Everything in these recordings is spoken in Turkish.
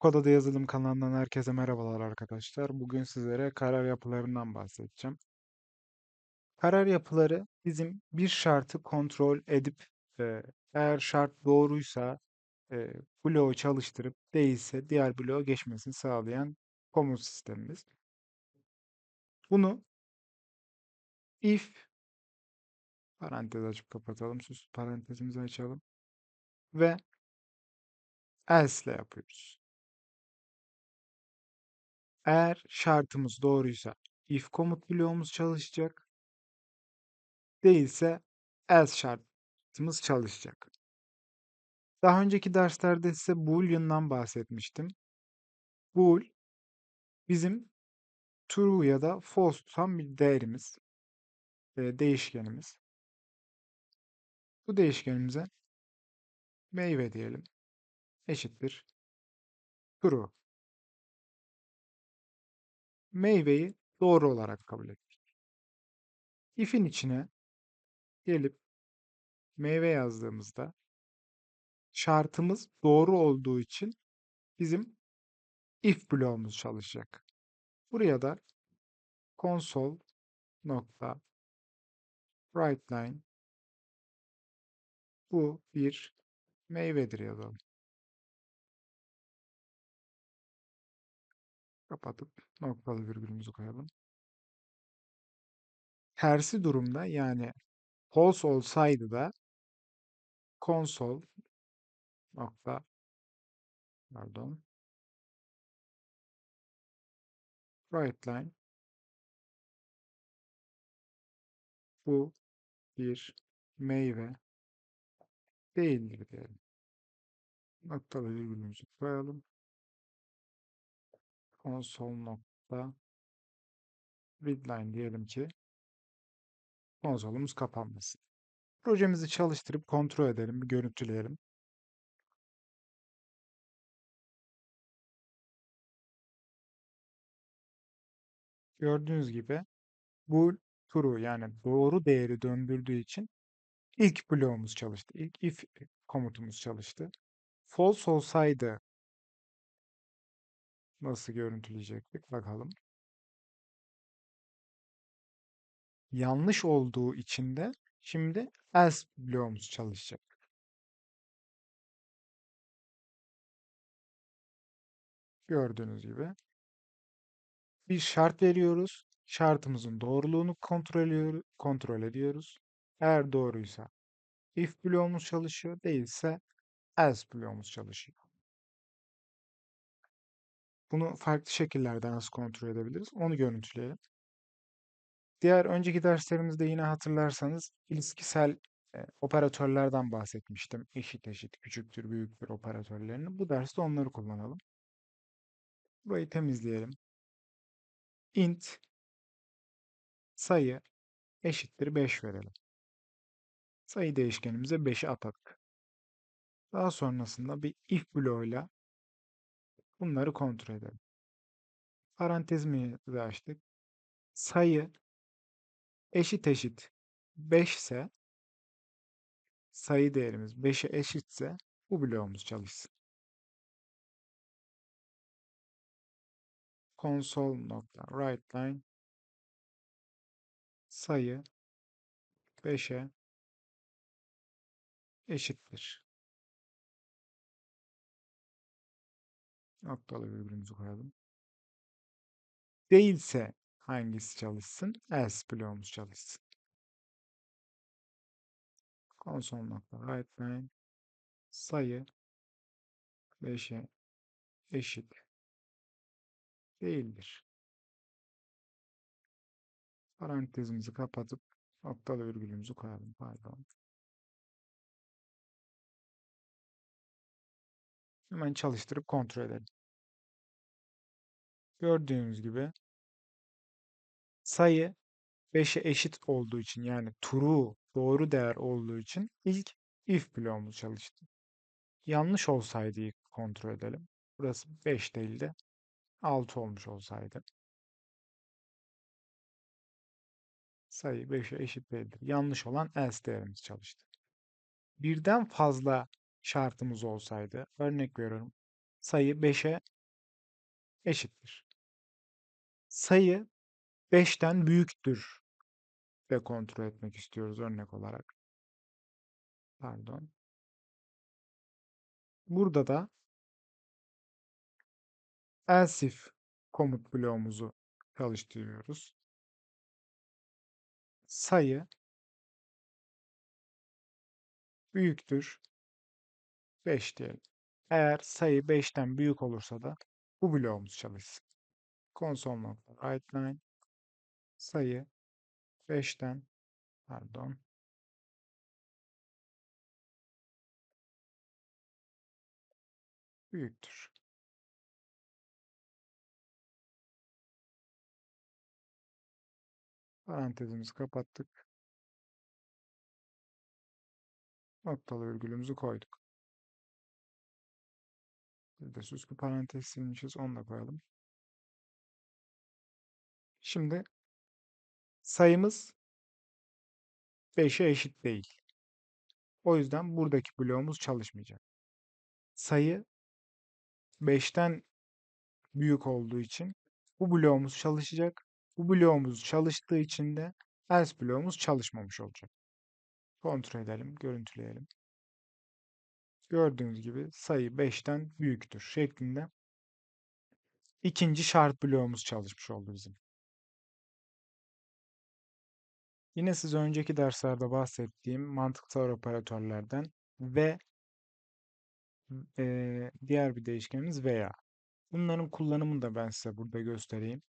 Kodada Yazılım kanalından herkese merhabalar arkadaşlar. Bugün sizlere karar yapılarından bahsedeceğim. Karar yapıları bizim bir şartı kontrol edip e, eğer şart doğruysa e, bloğu çalıştırıp değilse diğer bloğa geçmesini sağlayan komut sistemimiz. Bunu if parantez açıp kapatalım. Sus parantezimizi açalım. Ve else yapıyoruz. Eğer şartımız doğruysa if komut bloğumuz çalışacak. Değilse else şartımız çalışacak. Daha önceki derslerde size Boolean'dan bahsetmiştim. Bool bizim true ya da false tutan bir değerimiz, e, değişkenimiz. Bu değişkenimize meyve diyelim. Eşittir true. Meyveyi doğru olarak kabul ettik. If'in içine gelip meyve yazdığımızda şartımız doğru olduğu için bizim if bloğumuz çalışacak. Buraya da console nokta writeLine bu bir meyvedir yazalım. Kapatıp noktalı virgülümüzü koyalım. Tersi durumda yani false olsaydı da console nokta pardon writeLine bu bir meyve değildir diyelim. Noktalı virgülümüzü koyalım. Console nokta readline diyelim ki konsolumuz kapanmasın. Projemizi çalıştırıp kontrol edelim, bir görüntüleyelim. Gördüğünüz gibi bu true yani doğru değeri döndürdüğü için ilk bloğumuz çalıştı. İlk if komutumuz çalıştı. False olsaydı nasıl görüntüleyecektik bakalım. Yanlış olduğu için de şimdi else bloğumuz çalışacak. Gördüğünüz gibi bir şart veriyoruz. Şartımızın doğruluğunu kontrol, kontrol ediyoruz. Eğer doğruysa if bloğumuz çalışıyor, değilse else bloğumuz çalışıyor. Bunu farklı şekillerde nasıl kontrol edebiliriz? Onu görüntüleyelim. Diğer önceki derslerimizde yine hatırlarsanız ilişkisel e, operatörlerden bahsetmiştim. Eşit eşit, küçüktür, büyüktür operatörlerini. Bu derste onları kullanalım. Burayı temizleyelim. int sayı eşittir 5 verelim. Sayı değişkenimize 5'i atadık. Daha sonrasında bir if bloğuyla bunları kontrol edelim. Parantezimizi açtık. Sayı eşit eşit 5 ise sayı değerimiz 5'e eşitse bu bloğumuz çalışsın. console nokta writeLine sayı 5'e eşittir. Noktalı virgülümüzü koyalım. Değilse hangisi çalışsın? Else bloğumuz çalışsın. Console nokta writeLine sayı 5'e eşit değildir. Parantezimizi kapatıp noktalı virgülümüzü koyalım. Pardon. Hemen çalıştırıp kontrol edelim. Gördüğünüz gibi sayı 5'e eşit olduğu için yani true doğru değer olduğu için ilk if bloğumuz çalıştı. Yanlış olsaydı kontrol edelim. Burası 5 değildi. 6 olmuş olsaydı. Sayı 5'e eşit değildir. Yanlış olan else değerimiz çalıştı. Birden fazla şartımız olsaydı, örnek veriyorum, sayı 5'e eşittir. Sayı 5'ten büyüktür ve kontrol etmek istiyoruz örnek olarak. Pardon. Burada da else if komut bloğumuzu çalıştırıyoruz. Sayı büyüktür 5 diyelim. Eğer sayı 5'ten büyük olursa da bu bloğumuz çalışsın. Console.writeLine sayı 5'ten pardon büyüktür. Parantezimizi kapattık. Noktalı virgülümüzü koyduk. Bir de süslü parantez silmişiz. Onu da koyalım. Şimdi sayımız 5'e eşit değil. O yüzden buradaki bloğumuz çalışmayacak. Sayı 5'ten büyük olduğu için bu bloğumuz çalışacak. Bu bloğumuz çalıştığı için de else bloğumuz çalışmamış olacak. Kontrol edelim, görüntüleyelim. Gördüğünüz gibi sayı 5'ten büyüktür şeklinde ikinci şart bloğumuz çalışmış oldu bizim. Yine size önceki derslerde bahsettiğim mantıksal operatörlerden ve e, diğer bir değişkenimiz veya. Bunların kullanımını da ben size burada göstereyim.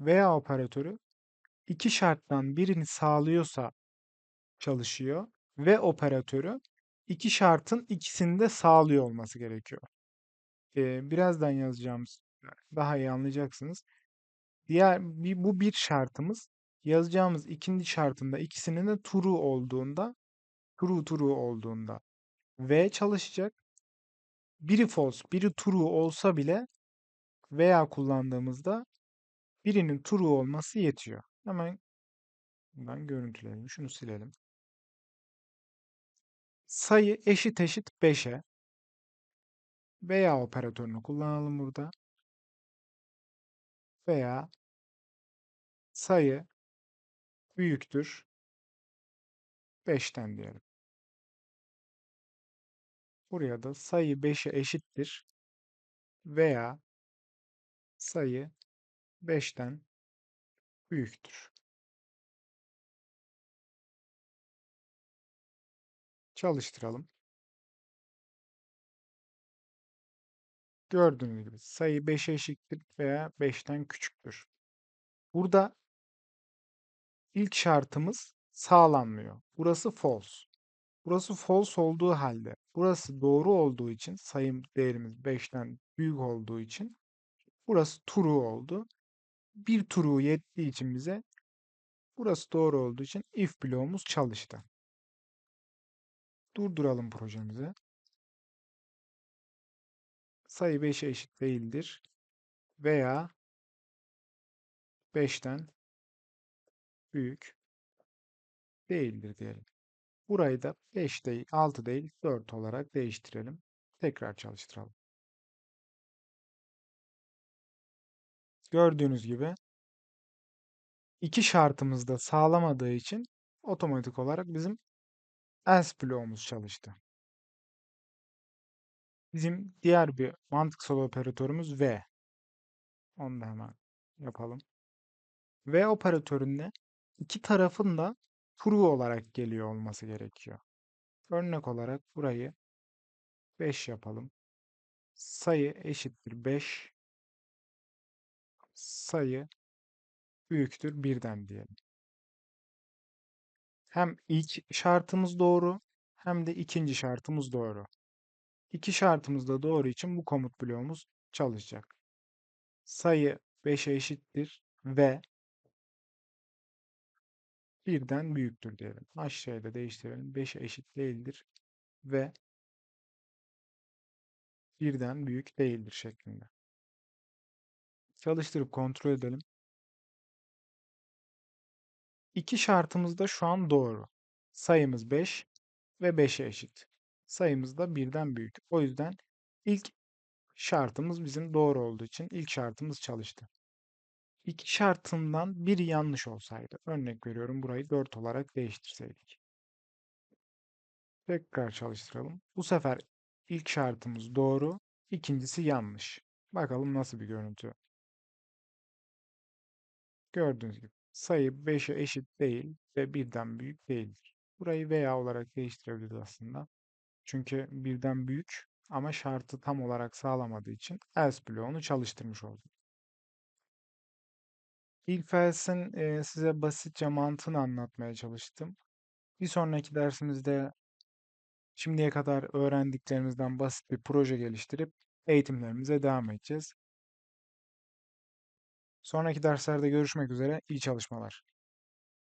Veya operatörü iki şarttan birini sağlıyorsa çalışıyor ve operatörü iki şartın ikisini de sağlıyor olması gerekiyor. Ee, birazdan yazacağımız daha iyi anlayacaksınız. Diğer bir, bu bir şartımız. Yazacağımız ikinci şartında ikisinin de true olduğunda true true olduğunda V çalışacak. Biri false, biri true olsa bile veya kullandığımızda birinin true olması yetiyor. Hemen bundan görüntüleyelim. Şunu silelim. Sayı eşit eşit 5'e veya operatörünü kullanalım burada. Veya sayı büyüktür 5'ten diyelim. Buraya da sayı 5'e eşittir veya sayı 5'ten büyüktür. Çalıştıralım. Gördüğünüz gibi sayı 5'e eşittir veya 5'ten küçüktür. Burada ilk şartımız sağlanmıyor. Burası false. Burası false olduğu halde burası doğru olduğu için sayım değerimiz 5'ten büyük olduğu için burası true oldu. Bir true yettiği için bize burası doğru olduğu için if bloğumuz çalıştı. Durduralım projemizi. Sayı 5'e eşit değildir veya 5'ten büyük değildir diyelim. Burayı da 5 değil, 6 değil, 4 olarak değiştirelim. Tekrar çalıştıralım. Gördüğünüz gibi iki şartımız da sağlamadığı için otomatik olarak bizim else bloğumuz çalıştı. Bizim diğer bir mantıksal operatörümüz V. Onu da hemen yapalım. V operatöründe iki tarafın da true olarak geliyor olması gerekiyor. Örnek olarak burayı 5 yapalım. Sayı eşittir 5. Sayı büyüktür 1'den diyelim. Hem ilk şartımız doğru hem de ikinci şartımız doğru. İki şartımız da doğru için bu komut bloğumuz çalışacak. Sayı 5'e eşittir ve birden büyüktür diyelim. Aşağıya da değiştirelim. 5'e eşit değildir ve birden büyük değildir şeklinde. Çalıştırıp kontrol edelim. İki şartımız da şu an doğru. Sayımız 5 ve 5'e eşit. Sayımız da birden büyük. O yüzden ilk şartımız bizim doğru olduğu için ilk şartımız çalıştı. İki şartından biri yanlış olsaydı, örnek veriyorum burayı 4 olarak değiştirseydik. Tekrar çalıştıralım. Bu sefer ilk şartımız doğru, ikincisi yanlış. Bakalım nasıl bir görüntü. Gördüğünüz gibi sayı 5'e eşit değil ve birden büyük değildir. Burayı veya olarak değiştirebiliriz aslında. Çünkü birden büyük ama şartı tam olarak sağlamadığı için else bloğunu çalıştırmış olduk. İlk else'in e, size basitçe mantığını anlatmaya çalıştım. Bir sonraki dersimizde şimdiye kadar öğrendiklerimizden basit bir proje geliştirip eğitimlerimize devam edeceğiz. Sonraki derslerde görüşmek üzere. İyi çalışmalar.